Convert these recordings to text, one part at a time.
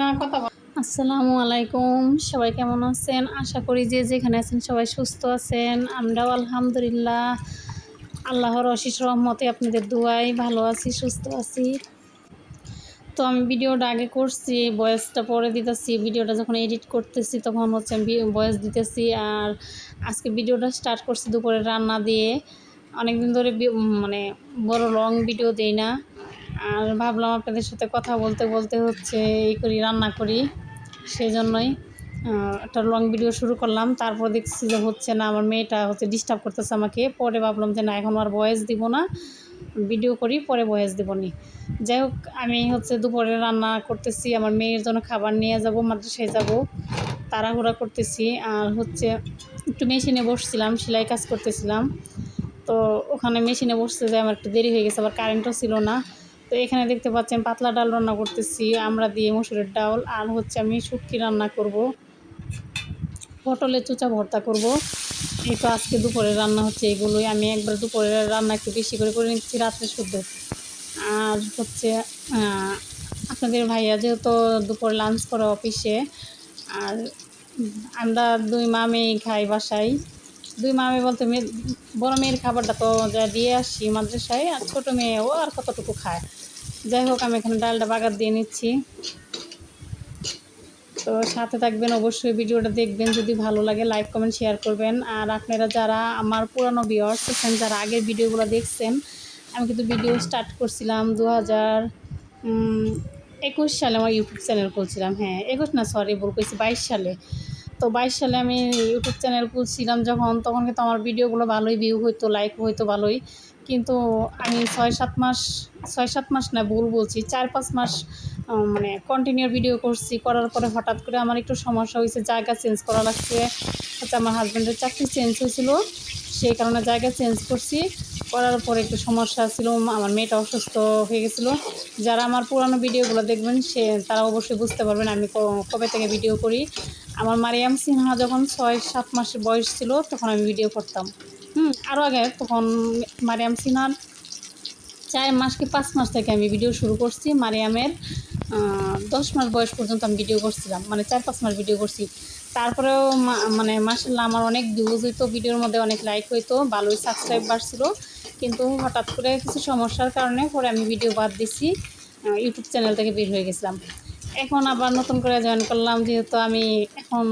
না, কথা আসসালামু আলাইকুম, সবাই কেমন আছেন? আশা করি যে যেখানে আছেন সবাই সুস্থ আছেন। আমরাও আলহামদুলিল্লাহ, আল্লাহর অশেষ রহমতে আপনাদের দোয়াই ভালো আছি, সুস্থ আছি। তো আমি ভিডিওটা আগে করছি ভয়েসটা পরে দিতেছি। ভিডিওটা যখন এডিট করতেছি, তখন হচ্ছে আমি ভয়েস দিতেছি। আর আজকে ভিডিওটা স্টার্ট করছি দুপুরে রান্না দিয়ে। অনেক দিন ধরে মানে বড় লং ভিডিও দেই না। আর ভাবলাম আপনাদের সাথে কথা বলতে বলতে হচ্ছে এই করি, রান্না করি সেই জন্যই একটা লং ভিডিও শুরু করলাম। তারপর দেখছি যে হচ্ছে না, আমার মেয়েটা হচ্ছে ডিস্টার্ব করতেছে আমাকে। পরে ভাবলাম যে না, এখন আর ভয়েস দিব না ভিডিও করি, পরে ভয়েস দিব নি। যাই হোক, আমি হচ্ছে দুপুরে রান্না করতেছি, আমার মেয়ের জন্য খাবার নিয়ে যাব, মাদ্রাসায় যাব, তাড়াহুড়া করতেছি। আর হচ্ছে একটু মেশিনে বসছিলাম, সেলাই কাজ করতেছিলাম। তো ওখানে মেশিনে বসতে যে আমার একটু দেরি হয়ে গেছে, আবার কারেন্টও ছিল না। তো এখানে দেখতে পাচ্ছেন পাতলা ডাল রান্না করতেছি, আমরা দিয়ে মসুরের ডাল আর হচ্ছে আমি শুটকি রান্না করব। পটলের চুচা ভর্তা করব। এই তো আজকে দুপুরে রান্না হচ্ছে এগুলোই। আমি একবার দুপুরে রান্না একটু বেশি করে করে নিচ্ছি, রাত্রে শুদ্ধ। আর হচ্ছে আপনাদের ভাইয়া যেহেতু দুপুরে লাঞ্চ করে অফিসে আর আমরা দুই মামেই খাই বাসায় দুই মা মেয়ে বলতে মেয়ে, বড় মেয়ের খাবারটা তো যা দিয়ে আসি মাদ্রাসায়, আর ছোটো মেয়ে ও আর কতটুকু খায়। যাই হোক, আমি এখানে ডালটা বাগার দিয়ে নিচ্ছি। তো সাথে থাকবেন অবশ্যই ভিডিওটা দেখবেন, যদি ভালো লাগে লাইক, কমেন্ট, শেয়ার করবেন। আর আপনারা যারা আমার পুরানো ভিউয়ার্স আছেন, যারা আগের ভিডিওগুলো দেখছেন, আমি কিন্তু ভিডিও স্টার্ট করছিলাম দু হাজার একুশ সালে আমার ইউটিউব চ্যানেল খুলছিলাম। হ্যাঁ একুশ না সরি ভুল করেছি, বাইশ সালে। তো বাইশ সালে আমি ইউটিউব চ্যানেল খুলছিলাম যখন, তখন কিন্তু আমার ভিডিওগুলো ভালোই ভিউ হইতো লাইক হইতো ভালোই। কিন্তু আমি ছয় সাত মাস, ছয় সাত মাস না ভুল বলছি, চার পাঁচ মাস মানে কন্টিনিউ ভিডিও করছি। করার পরে হঠাৎ করে আমার একটু সমস্যা হয়েছে, জায়গা চেঞ্জ করা লাগছে। হচ্ছে আমার হাজব্যান্ডের চাকরি চেঞ্জ হয়েছিল, সেই কারণে জায়গা চেঞ্জ করছি। করার পরে একটু সমস্যা ছিল, আমার মেয়েটা অসুস্থ হয়ে গেছিল। যারা আমার পুরানো ভিডিওগুলো দেখবেন, সে, তারা অবশ্যই বুঝতে পারবেন আমি কবে থেকে ভিডিও করি। আমার মারিয়াম সিনহা যখন ছয়, সাত মাসের বয়স ছিল, তখন আমি ভিডিও করতাম। হুম আরও আগে তখন মারিয়াম সিনহার চার মাস কি পাঁচ মাস থেকে আমি ভিডিও শুরু করছি। মারিয়ামের দশ মাস বয়স পর্যন্ত আমি ভিডিও করছিলাম মানে চার, পাঁচ মাস ভিডিও করছি। তারপরেও মানে মাসাল্লাহ আমার অনেক ভিউজ হইতো ভিডিওর মধ্যে অনেক লাইক হইতো, ভালোই সাবস্ক্রাইব বাড়ছিল কিন্তু হঠাৎ করে কিছু সমস্যার কারণে পরে আমি ভিডিও বাদ দিছি ইউটিউব চ্যানেল থেকে বের হয়ে গেছিলাম। এখন আবার নতুন করে জয়েন করলাম, যেহেতু আমি এখন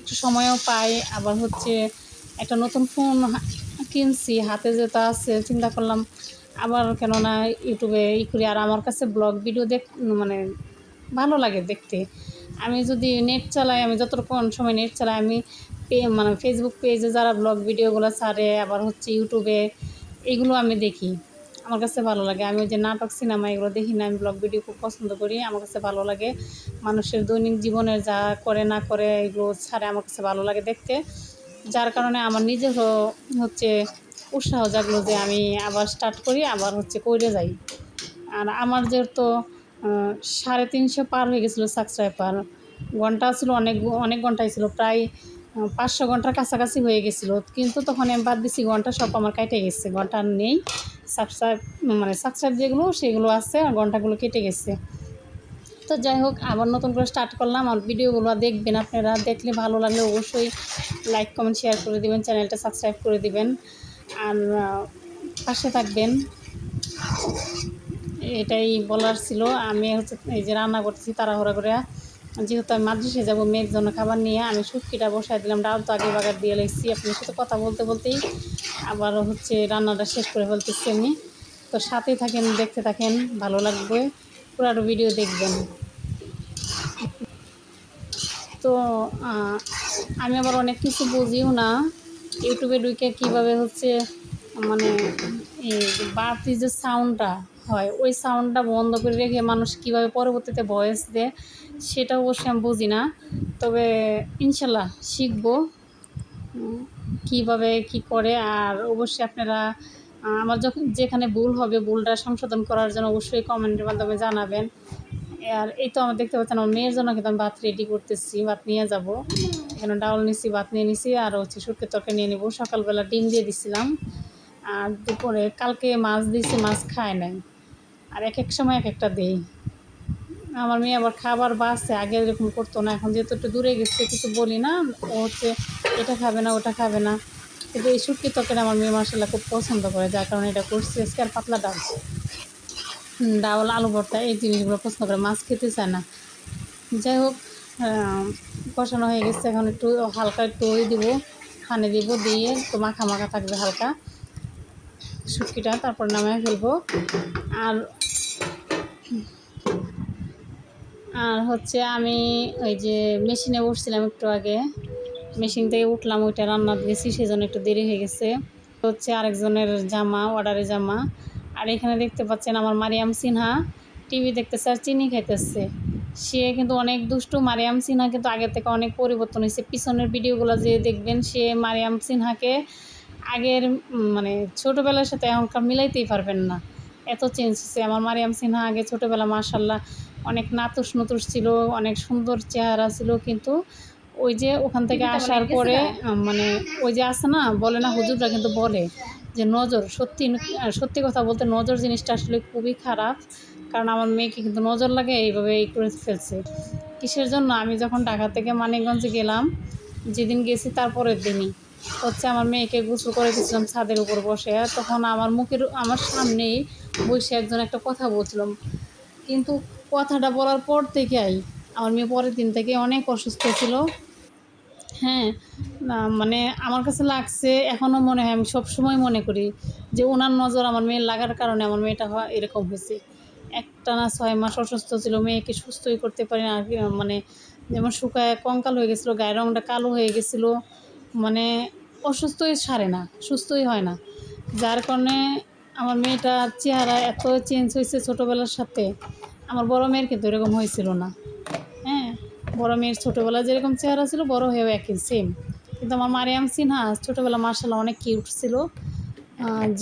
একটু সময়ও পাই। আবার হচ্ছে একটা নতুন ফোন কিনছি, হাতে যেটা আছে, চিন্তা করলাম আবার কেননা ইউটিউবে ই করি, আর আমার কাছে ব্লগ ভিডিও দেখ মানে ভালো লাগে দেখতে। আমি যদি নেট চালাই, আমি যতক্ষণ সময় নেট চালাই, আমি মানে ফেসবুক পেজে যারা ব্লগ ভিডিওগুলো ছাড়ে, আবার হচ্ছে ইউটিউবে, এগুলো আমি দেখি। আমার কাছে ভালো লাগে। আমি ওই যে নাটক, সিনেমা এগুলো দেখি না, আমি ব্লগ ভিডিও খুব পছন্দ করি। আমার কাছে ভালো লাগে। মানুষের দৈনিক জীবনের যা করে না করে এগুলো ছাড়ে আমার কাছে ভালো লাগে দেখতে। যার কারণে আমার নিজেরও হচ্ছে উৎসাহ জাগলো যে আমি আবার স্টার্ট করি, আবার হচ্ছে করে যাই। আর আমার যেহেতু সাড়ে তিনশো পার হয়ে গেছিল সাবস্ক্রাইবার ঘণ্টা ছিল অনেক অনেক ঘন্টাই ছিল, প্রায় পাঁচশো ঘণ্টার কাছাকাছি হয়ে গেছিল। কিন্তু তখন আমি বাদ দিছি, ঘণ্টা সব আমার কেটে গেছে, ঘণ্টা নেই। সাবস্ক্রাইব মানে সাবস্ক্রাইব যেগুলো, সেগুলো আছে আর ঘন্টাগুলো কেটে গেছে। তো যাই হোক, আবার নতুন করে স্টার্ট করলাম আর ভিডিওগুলো দেখবেন আপনারা। দেখলে ভালো লাগলে অবশ্যই লাইক কমেন্ট শেয়ার করে দিবেন চ্যানেলটা সাবস্ক্রাইব করে দিবেন। আর পাশে থাকবেন। এটাই বলার ছিল। আমি হচ্ছে এই যে রান্না করতেছি তাড়াহুড়া করে। যেহেতু আমি মাদ্রাসে যাব, মেয়ের জন্য খাবার নিয়ে, আমি শুটকিটা বসাই দিলাম। ডাল তো আগে বাগার দিয়ে লেগেছি আপনার সাথে কথা বলতে বলতেই আবার হচ্ছে রান্নাটা শেষ করে ফেলতেছি আমি। তো সাথে থাকেন, দেখতে থাকেন, ভালো লাগবে। পুরো ভিডিও দেখবেন। তো আমি আবার অনেক কিছু বুঝিও না। ইউটিউবে ঢুকে কীভাবে হচ্ছে মানে এই বাড়তি যে সাউন্ডটা হয়, ওই সাউন্ডটা বন্ধ করে রেখে মানুষ কীভাবে পরবর্তীতে ভয়েস দেয়, সেটা অবশ্যই আমি বুঝি না। তবে ইনশাল্লাহ শিখব। কীভাবে কি করে, আর অবশ্যই আপনারা আমার যখন যেখানে ভুল হবে, ভুলটা সংশোধন করার জন্য অবশ্যই কমেন্টের মাধ্যমে জানাবেন। আর এই তো আমার দেখতে পাচ্ছেন, আমার মেয়ের জন্য কিন্তু আমি ভাত রেডি করতেছি, ভাত নিয়ে যাব। এখানে ডাউল নিছি, ভাত নিয়ে নিছি, আর হচ্ছে শুটকে তরকারি নিয়ে নেব। সকালবেলা ডিম দিয়ে দিছিলাম। আর দুপুরে, কালকে মাছ দিয়েছি, মাছ খায় নাই। আর এক এক সময় এক একটা দেই। আমার মেয়ে আবার খাবার বাসে আগে এরকম করতো না, এখন যেহেতু একটু দূরে গেছে, কিছু বলি না, ও হচ্ছে এটা খাবে না, ওটা খাবে না। কিন্তু এই শুটকি তরকারি আমার মেয়ে মাসাল্লাহ খুব পছন্দ করে, যার কারণে এটা করছি আজকে আর পাতলা ডাল। ডাল, আলু ভর্তা, এই জিনিসগুলো পছন্দ করে, মাছ খেতে চায় না। যাই হোক কষানো হয়ে গেছে, এখন একটু হালকা একটু ওই দিব, পানি দিব, দিয়ে একটু মাখা মাখা থাকবে হালকা। শুটকিটা তারপর নামায় ফেলব। আর আর হচ্ছে আমি ওই যে মেশিনে উঠছিলাম একটু আগে। মেশিন থেকে উঠলাম ওইটা রান্না দিয়েছি, সেজন্য একটু দেরি হয়ে গেছে। হচ্ছে আরেকজনের জামা অর্ডারে জামা। আর এখানে দেখতে পাচ্ছেন আমার মারিয়াম সিনহা টিভি দেখতেছে আর চিনি খাইতেছে। সে কিন্তু অনেক দুষ্টু, মারিয়াম সিনহা কিন্তু আগের থেকে অনেক পরিবর্তন হয়েছে। পিছনের ভিডিওগুলো যে দেখবেন, সে মারিয়াম সিনহাকে আগের মানে ছোটোবেলার সাথে এখনকার মিলাইতেই পারবেন না। এত চেঞ্জ হচ্ছে আমার মারিয়াম সিনহা আগে ছোটোবেলা মার্শাল্লাহ অনেক নাতুস নতুস ছিল অনেক সুন্দর চেহারা ছিল কিন্তু ওই যে ওখান থেকে আসার পরে মানে ওই যে আসে না বলে না হুজুররা কিন্তু বলে যে নজর সত্যি সত্যি কথা বলতে নজর জিনিসটা আসলে খুবই খারাপ কারণ আমার মেয়েকে কিন্তু নজর লাগে এইভাবে এই করে ফেলছে। কিসের জন্য? আমি যখন ঢাকা থেকে মানিকগঞ্জে গেলাম যেদিন গেছি তারপরের দিনই। হচ্ছে আমার মেয়েকে গোসল করে দিয়েছিলাম ছাদের উপর বসে তখন আমার মুখের আমার সামনেই বসে একজন একটা কথা বলছিলাম কিন্তু কথাটা বলার পর থেকেই আমার মেয়ে পরের দিন থেকে অনেক অসুস্থ ছিল। হ্যাঁ মানে আমার কাছে লাগছে এখনও মনে হয় আমি সবসময় মনে করি যে ওনার নজর আমার মেয়ের লাগার কারণে আমার মেয়েটা হয় এরকম হয়েছে। একটা না ছয় মাস অসুস্থ ছিল, মেয়েকে সুস্থই করতে পারি না মানে যেমন শুকায়, কঙ্কাল হয়ে গেছিল, গায়ের রঙটা কালো হয়ে গেছিল মানে অসুস্থই সারে না, সুস্থই হয় না। যার কারণে আমার মেয়েটার চেহারা এত চেঞ্জ হয়েছে ছোটোবেলার সাথে আমার বড় মেয়ের কিন্তু এরকম হয়েছিল না। হ্যাঁ বড় মেয়ের ছোটোবেলা যেরকম চেহারা ছিল, বড় হয়েও একই সেম কিন্তু আমার মারিয়াম সিনহা ছোটোবেলা মার্শাল্লাহ অনেক কিউট ছিল।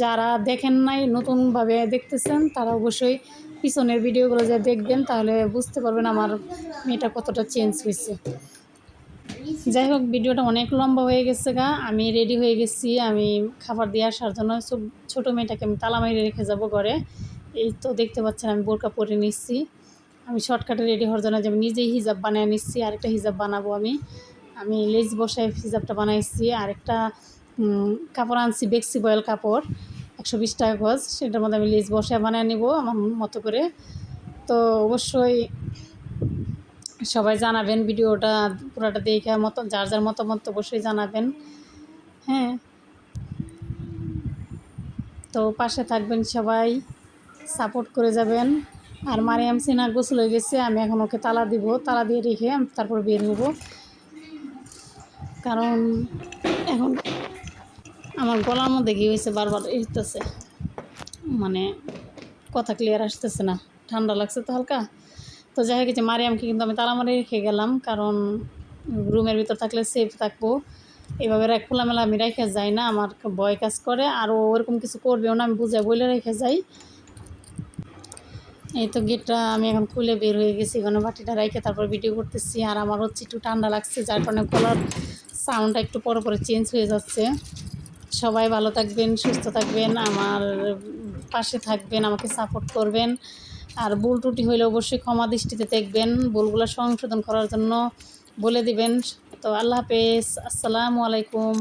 যারা দেখেন নাই, নতুনভাবে দেখতেছেন, তারা অবশ্যই পিছনের ভিডিওগুলো যা দেখবেন, তাহলে বুঝতে পারবেন আমার মেয়েটা কতটা চেঞ্জ হয়েছে। যাই হোক, ভিডিওটা অনেক লম্বা হয়ে গেছে গা। আমি রেডি হয়ে গেছি, আমি খাবার দিয়ে আসার জন্য। ছোটো মেয়েটাকে আমি তালা মাইরে রেখে যাব ঘরে। এই তো দেখতে পাচ্ছেন, আমি বোরকা পরে নিচ্ছি। আমি শর্টকাটে রেডি হওয়ার জন্য আমি নিজেই হিজাব বানিয়ে নিচ্ছি, আরেকটা হিজাব বানাবো আমি। আমি লেজ বসায় হিজাবটা বানাইছি, আরেকটা কাপড় আনছি, বেক্সি বয়েল কাপড়, একশো বিশ টাকা গজ। সেটার মধ্যে আমি লেজ বসায় বানিয়ে নিব আমার মতো করে। তো অবশ্যই সবাই জানাবেন ভিডিওটা, পুরোটা দেখে মতো যার যার মতামত অবশ্যই জানাবেন। হ্যাঁ। তো পাশে থাকবেন সবাই। সাপোর্ট করে যাবেন। আর মারিয়াম সিনহা গোসল হয়ে গেছে, আমি এখন ওকে তালা দিব। তালা দিয়ে রেখে আমি তারপর বের হব। কারণ এখন আমার গলার মধ্যে কি হয়েছে বারবার এসতেছে মানে কথা ক্লিয়ার আসতেছে না। ঠান্ডা লাগছে তো হালকা। তো যাই হোক, এই যে মারিয়ামকে কিন্তু আমি তালা মারি রেখে গেলাম। কারণ রুমের ভিতর থাকলে সেফ থাকব। এভাবে খোলামেলা আমি রেখে যাই না। আমার ভয় কাজ করে। আর ওরকম কিছু করবেও না। আমি বুঝে বলে রেখে যাই। এই তো গেটটা আমি এখন খুলে বের হয়ে গেছি, এখানে বাটিটা রেখে তারপর ভিডিও করতেছি। আর আমার হচ্ছে একটু ঠান্ডা লাগছে, যার কারণে গলার সাউন্ডটা একটু পরে পরে চেঞ্জ হয়ে যাচ্ছে। সবাই ভালো থাকবেন, সুস্থ থাকবেন, আমার পাশে থাকবেন, আমাকে সাপোর্ট করবেন। আর ভুল ত্রুটি হইলে অবশ্যই ক্ষমা দৃষ্টিতে দেখবেন, ভুলগুলো সংশোধন করার জন্য বলে দিবেন। তো আল্লাহ হাফেজ, আসসালামু আলাইকুম।